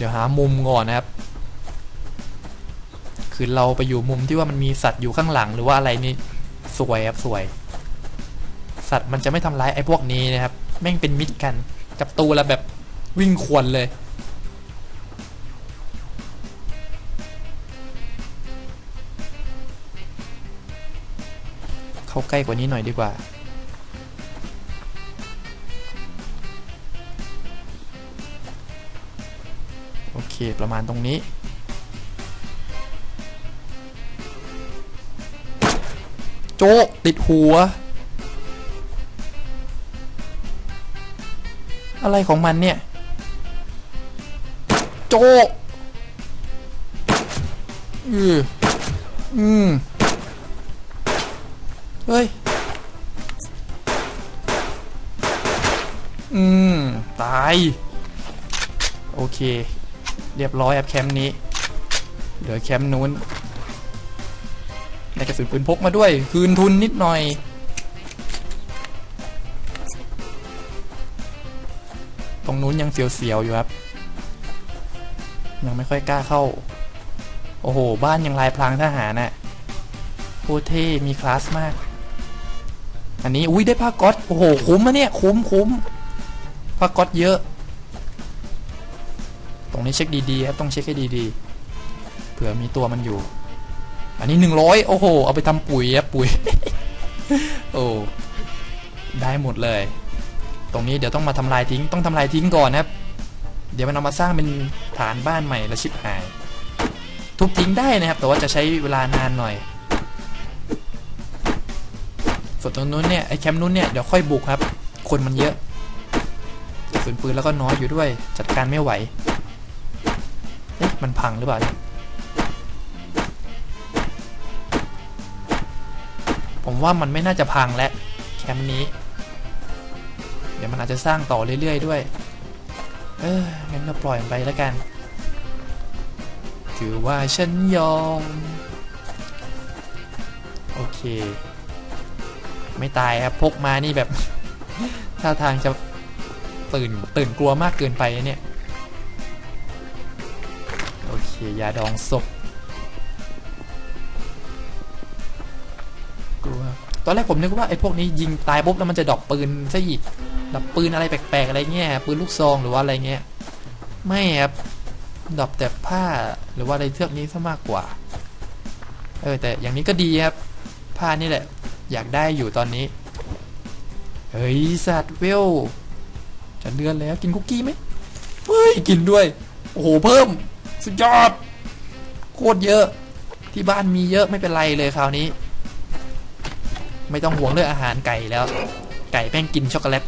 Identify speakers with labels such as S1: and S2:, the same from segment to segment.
S1: เดี๋ยวหามุมก่อนนะครับ คือเราไปอยู่มุมที่ว่ามันมีสัตว์อยู่ข้างหลังหรือว่าอะไรนี่สวยครับสวย สัตว์มันจะไม่ทำร้ายไอ้พวกนี้นะครับ แม่งเป็นมิตรกัน กับตัวละแบบวิ่งควนเลยเข้าใกล้กว่านี้หน่อยดีกว่า ประมาณตรงนี้ โจ๊กติดหัว อะไรของมันเนี่ย โจ๊กอืออืมเฮ้ย อืม ตาย โอเค เรียบร้อยครับแคมป์นี้เหลือแคมป์นู้นได้กระสุนปืนพกมาด้วย คืนทุนนิดหน่อย ตรงนู้นยังเสียวๆอยู่ครับ ยังไม่ค่อยกล้าเข้า โอ้โห บ้านยังลายพรางทหารน่ะโคตรเท่มีคลาสมาก อันนี้ อุ้ยได้ผ้าก๊อตโอ้โห คุ้มอะเนี่ย คุ้มคุ้มผ้าก๊อตเยอะ รงนี้เช็คดีๆครับต้องเช็คให้ดีๆเผื่อมีตัวมันอยู่ อันนี้หนึ่งร้อยโอ้โห เอาไปทำปุ๋ยครับปุ๋ยโอ้ได้หมดเลย ตรงนี้เดี๋ยวต้องมาทำลายทิ้งต้องทำลายทิ้งก่อนนะครับ เดี๋ยวมันเอามาสร้างเป็นฐานบ้านใหม่แล้วชิบหาย ทุบทิ้งได้นะครับ แต่ว่าจะใช้เวลานานหน่อยส่วนตรงนู้นเนี่ยไอ้แคมป์นู้นเนี่ยเดี๋ยวค่อยบุกครับ คนมันเยอะกระสุนปืนแล้วก็น้อยอยู่ด้วย จัดการไม่ไหว มันพังหรือเปล่า ผมว่ามันไม่น่าจะพังแล้วแคมป์นี้ เดี๋ยวมันอาจจะสร้างต่อเรื่อยๆด้วย เอองั้นก็ปล่อยมันไปแล้วกัน ถือว่าฉันยอม โอเค ไม่ตายครับพกมานี่แบบ ท่าทางจะตื่นตื่นกลัวมากเกินไปเนี่ย ยาดองศพกลัวตอนแรกผมนึกว่าไอ้พวกนี้ยิงตายปุ๊บแล้วมันจะดอปปืนซะอีกดอปปืนอะไรแปลกๆอะไรเงี้ยปืนลูกซองหรือว่าอะไรเงี้ยไม่ครับดอปแต่ผ้าหรือว่าอะไรเทือกนี้ซะมากกว่าเออแต่อย่างนี้ก็ดีครับ ผ้านี่แหละ อยากได้อยู่ตอนนี้ เฮ้ยสัตว์เวลจะเดือนแล้วกินคุกกี้ไหมเฮ้ยกินด้วย โอ้โหเพิ่ม สุดยอด โคตรเยอะ ที่บ้านมีเยอะไม่เป็นไรเลยคราวนี้ ไม่ต้องห่วงเรื่องอาหารไก่แล้ว ไก่แป้งกินช็อกโกแลต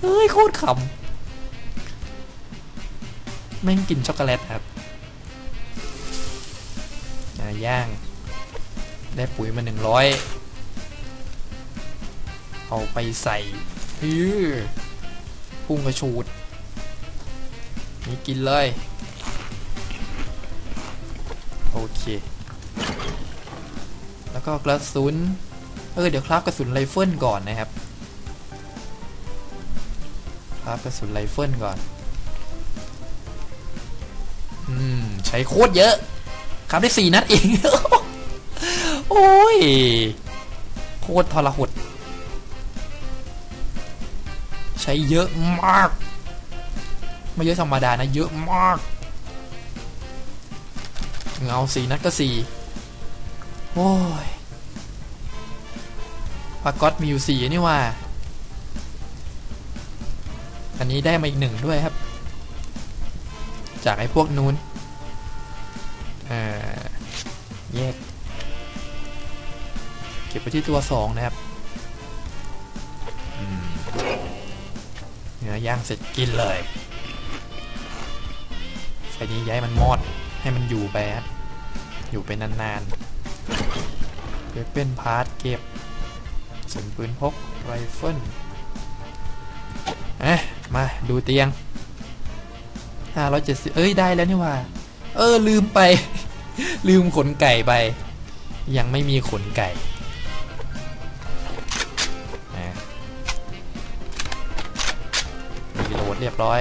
S1: เฮ้ยโคตรขำแม่งกินช็อกโกแลตครับย่าง ได้ปุ๋ยมาหนึ่งร้อยเอาไปใส่ฮือพุ่งกระชูด นี่กินเลย โอเค แล้วก็กระสุน เออ เดี๋ยวคราฟกระสุนไรเฟิลก่อนนะครับ คราฟกระสุนไรเฟิลก่อน อืม ใช้โคตรเยอะคราฟได้สี่นัดเอง โอ้ย โคตรทรหด ใช้เยอะมาก ไม่เยอะธรรมดานะ เยอะมาก เงาสี่นัดก็สี่โอ้ยพาก๊อตมีอยู่สี่นี่ว่า อันนี้ได้มาอีกหนึ่งด้วยครับ จากไอ้พวกนู้นอ่าแยก เก็บไปที่ตัวสองนะครับเนื้อย่างเสร็จกินเลย ไฟนี้ย้ายมันมอดให้มันอยู่ไปครับอยู่ไปนานๆเก็บเป็นพาร์ทเก็บส่วนปืนพกไรเฟิลเอ๊ะมาดูเตียง570เอ้ยได้แล้วนี่ว่า เออลืมไป ลืมขนไก่ไป ยังไม่มีขนไก่รีโหลดเรียบร้อย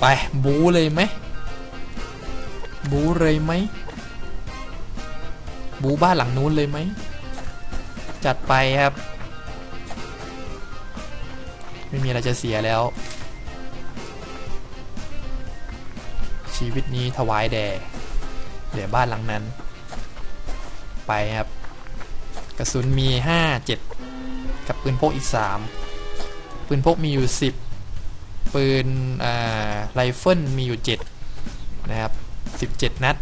S1: ไปบูเลยไหม บูเลยไหมบูบ้านหลังนู้นเลยไหม จัดไปครับ ไม่มีอะไรจะเสียแล้ว ชีวิตนี้ถวายแด่เดี๋ยวบ้านหลังนั้น ไปครับ กระสุนมีห้าเจ็ดกับปืนพกอีกสามปืนพกมีอยู่สิบปืนไรเฟิลมีอยู่เจ็ดนะครับสิบเจ็ดนัด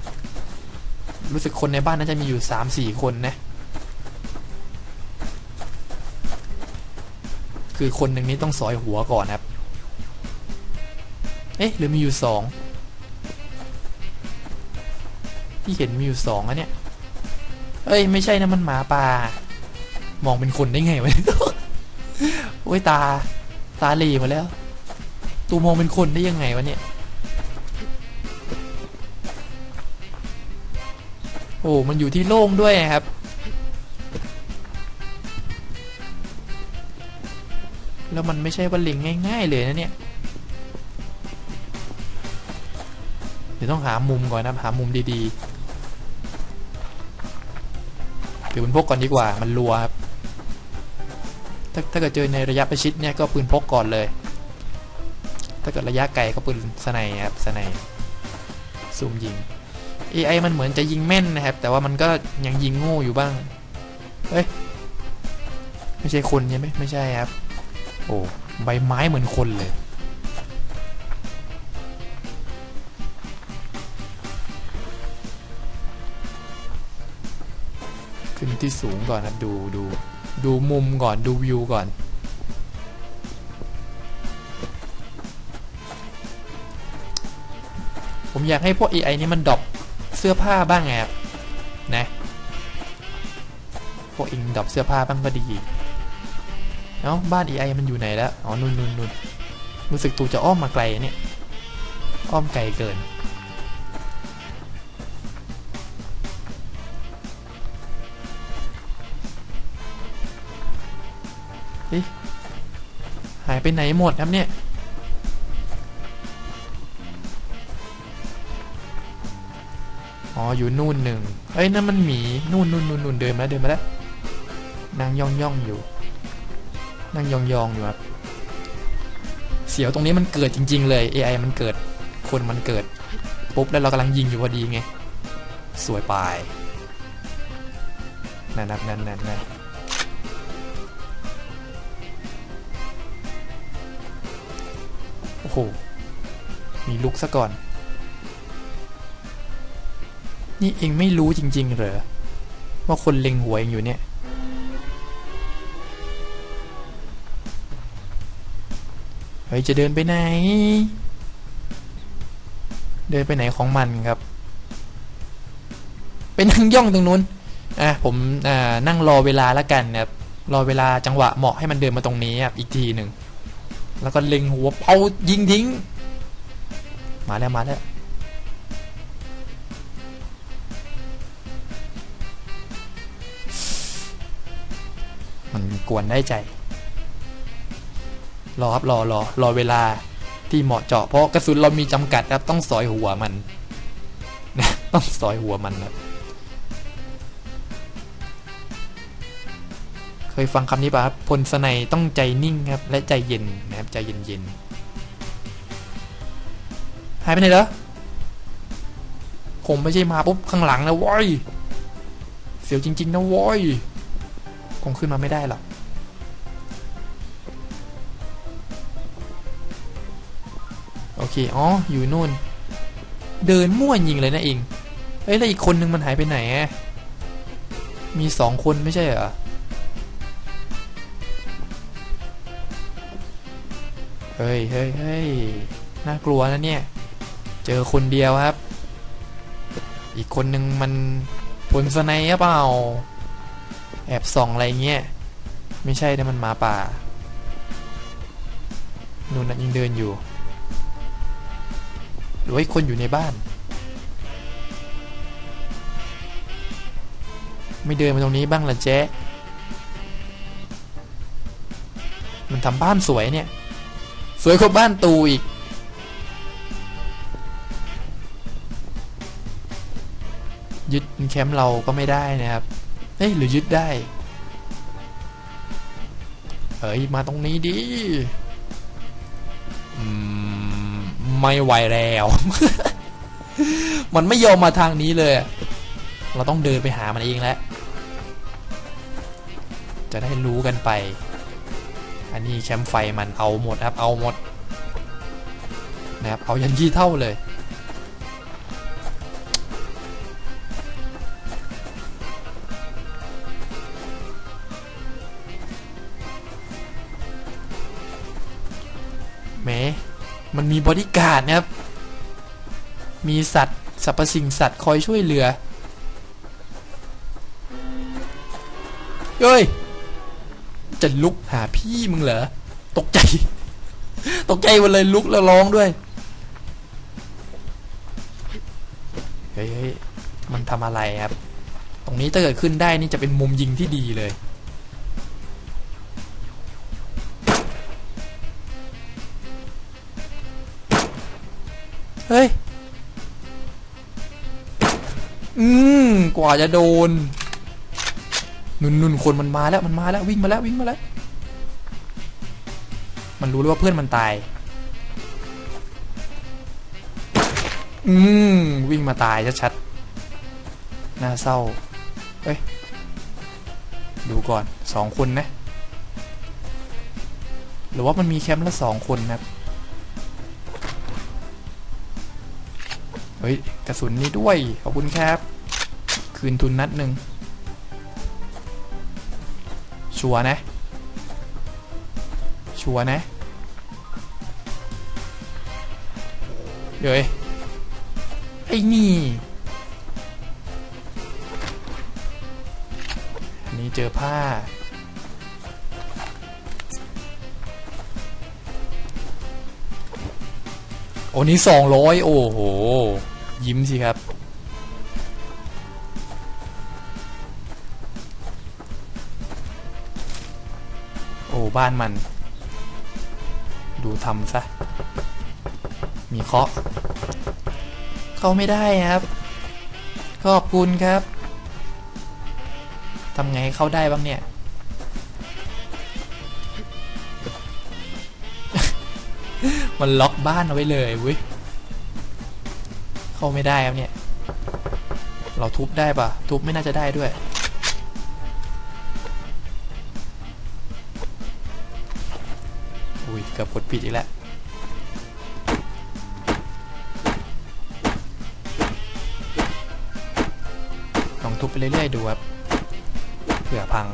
S1: รู้สึกคนในบ้านน่าจะมีอยู่สามสี่คนนะ คือคนหนึ่งนี้ต้องสอยหัวก่อนครับ เอ๊ะ หรือมีอยู่สองที่เห็นมีอยู่สองอะเนี่ยเอ้ย ไม่ใช่นะมันหมาป่า มองเป็นคนได้ไงวะโอ้ยตา ตาหลีมาแล้ว ตูมองเป็นคนได้ยังไงวะเนี่ย โอ้มันอยู่ที่โล่งด้วยครับแล้วมันไม่ใช่ว่าล็งง่ายๆเลยนะเนี่ย เดี๋ยวต้องหามุมก่อนนะ หามุมดีๆถือปืนพกก่อนดีกว่า มันรัวครับ ถ้าถ้าเกิดเจอในระยะประชิดเนี่ยก็ปืนพกก่อนเลย ถ้าเกิดระยะไกลก็ปืนสไนครับสไนซูมยิง AI มันเหมือนจะยิงแม่นนะครับ แต่ว่ามันก็ยังยิงโง่อยู่บ้าง เฮ้ย ไม่ใช่คนใช่ไหมไม่ใช่ครับ โอ้ใบไม้เหมือนคนเลย ขึ้นที่สูงก่อนนะดูดูดูมุมก่อนดูวิวก่อนผมอยากให้พวก AI นี้มันดรอป สื้อผ้าบ้างไงครับนะพวกอิงดรอปเสื้อผ้าบ้างก็ดีเอ้าบ้าน AI มันอยู่ไหนแล้ว อ๋อ นู่นนู่นนู่นรู้สึกตูจะอ้อมมาไกลเนี่ย อ้อมไกลเกิน เฮ้ย หายไปไหนหมดครับเนี่ย อ๋ออยู่นู่นหนึ่งเอ้ยนั่นมันหมีนู่นนู่นนู่นนู่นเดินมาเดินมาแล้วนางย่องย่องอยู่ นั่งยองๆองอยู่ครับเสียวตรงนี้มันเกิดจริง ๆ เลย AI มันเกิดคนมันเกิดปุ๊บแล้วเรากำลังยิงอยู่พอดีไงสวยปลายนั่นนั่นนั่นนั่นโอ้โหมีลุกซะก่อน นี่เองไม่รู้จริง ๆ เหรอ ว่าคนเล็งหัวเองอยู่เนี่ย เฮ้ย จะเดินไปไหน เดินไปไหนของมันครับ ไปนั่งย่องตรงนู้น อะ ผมอ่านั่งรอเวลาแล้วกันนะครับ รอเวลาจังหวะเหมาะให้มันเดินมาตรงนี้ครับอีกทีหนึ่ง แล้วก็เล็งหัวเอายิงทิ้ง มาแล้วมาแล้ว กวนได้ใจ รอครับรอรอรอเวลาที่เหมาะเจาะเพราะกระสุนเรามีจำกัดครับต้องสอยหัวมันนะต้องสอยหัวมันครับเคยฟังคำนี้ป่ะครับพลสไนต้องใจนิ่งครับ และใจเย็นนะครับ ใจเย็นเย็นหายไปไหนเหรอผมไม่ใช่มาปุ๊บข้างหลังนะวอย เสียวจริง ๆ นะวอย คงขึ้นมาไม่ได้หรอก เค อ๋อ อยู่นู่น เดินมั่วยิงเลยนะเองเอ้ยแล้วอีกคนนึงมันหายไปไหนอะมีสองคนไม่ใช่เหรอ เฮ้ยเฮ้ยเฮ้ยน่ากลัวนะเนี่ย เจอคนเดียวครับ อีกคนนึงมันพลสไนหรือเปล่า แอบส่องอะไรเงี้ย ไม่ใช่นะมันมาป่า นู่นนะยังเดินอยู่ หรือให้คนอยู่ในบ้าน ไม่เดินมาตรงนี้บ้างล่ะแจ๊มันทำบ้านสวยเนี่ย สวยกว่าบ้านตูอีก ยึดแคมป์เราก็ไม่ได้นะครับเฮ้ยหรือยึดได้เฮ้ย มาตรงนี้ดี ไม่ไหวแล้ว มันไม่ยอมมาทางนี้เลย เราต้องเดินไปหามันเองแล้ว จะได้รู้กันไป อันนี้แคมป์ไฟมันเอาหมดครับ เอาหมดนะครับเอายันยี่เท่าเลย มันมีบริการนะครับ มีสัตว์สรรพสิ่งสัตว์คอยช่วยเหลือ เฮ้ย จะลุกหาพี่มึงเหรอ ตกใจ ตกใจหมดเลยลุกแล้วร้องด้วย เฮ้ยมันทำอะไรครับ ตรงนี้ถ้าเกิดขึ้นได้นี่จะเป็นมุมยิงที่ดีเลย เฮ้ย อืมกว่าจะโดน นุนนุนคนมันมาแล้ว มันมาแล้ว วิ่งมาแล้ว วิ่งมาแล้ว มันรู้เลยว่าเพื่อนมันตาย อืมวิ่งมาตายชัดๆน่าเศร้าเฮ้ย ดูก่อนสองคนนะ หรือว่ามันมีแคมป์ละสองคนนะ เฮ้ย กระสุนนี้ด้วย ขอบคุณครับ คืนทุนนัดหนึ่ง ชัวนะ ชัวนะ เฮ้ย ไอ้นี่ อันนี้เจอผ้าโอ้นี้สองร้อยโอ้โห ยิ้มสิครับ โอ้ บ้านมัน ดูทำซะ มีเคาะ เข้าไม่ได้ครับ ขอบคุณครับทำไงให้เข้าได้บ้างเนี่ย มันล็อกบ้านเอาไว้เลยเว้ย เข้าไม่ได้ครับเนี่ย เราทุบได้ปะทุบไม่น่าจะได้ด้วย อุ้ยเกือบกดผิดอีกแล้วลองทุบไปเรื่อยๆดูครับเผื่อพัง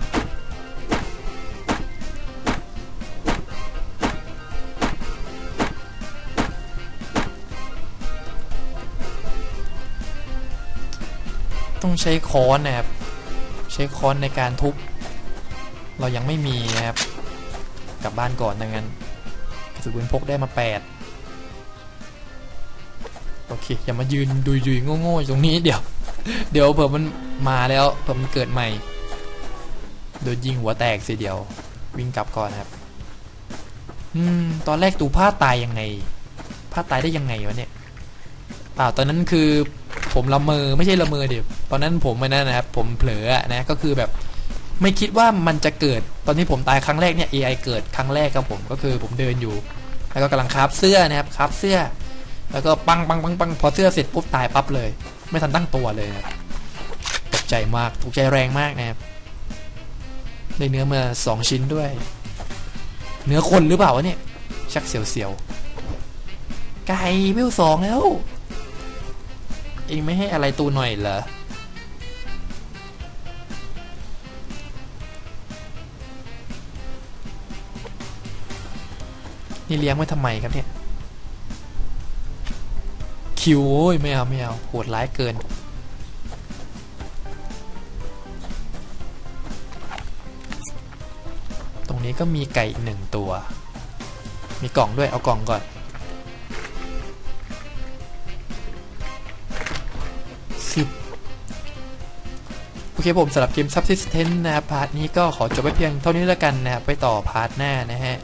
S1: ต้องใช้ค้อนนะครับ ใช้ค้อนในการทุบ เรายังไม่มีนะครับ กลับบ้านก่อนดังนั้นกระสุนปืนพกได้มาแปดโอเค อย่ามายืนดุยดุยโง่ๆตรงนี้เดี๋ยว เดี๋ยวเผื่อมันมาแล้วเผื่อมันเกิดใหม่ โดนยิงหัวแตกสิเดียว วิ่งกลับก่อนครับ อืม ตอนแรกตูผ้าตายยังไงผ้าตายได้ยังไงวะเนี่ยเปล่าตอนนั้นคือ ผมละเมอไม่ใช่ละเมอเดี๋ยวตอนนั้นผมไม่นั่นนะครับผมเผลอนะก็คือแบบไม่คิดว่ามันจะเกิดตอนที่ผมตายครั้งแรกเนี่ย AI เกิดครั้งแรกครับผมก็คือผมเดินอยู่ แล้วก็กำลังคาฟเสื้อนะครับคาฟเสื้อ แล้วก็ปังปังปังปังพอเสื้อเสร็จปุ๊บตายปั๊บเลย ไม่ทันตั้งตัวเลยนะตกใจมากตกใจแรงมากนะครับได้เนื้อมาสองชิ้นด้วย เนื้อคนหรือเปล่าวะเนี่ยชักเสียวๆไก่วิวสองแล้ว เองไม่ให้อะไรตูหน่อยเหรอนี่เลี้ยงไว้ทำไมครับเนี่ย คิวโอ้ยไม่เอาไม่เอาโหดร้ายเกิน ตรงนี้ก็มีไก่อีกหนึ่งตัว มีกล่องด้วยเอากล่องก่อน โอเคผมสำหรับเกม Subsistence นะครับพาร์ทนี้ก็ขอจบไว้เพียงเท่านี้แล้วกันนะครับไปต่อพาร์ทหน้านะฮะ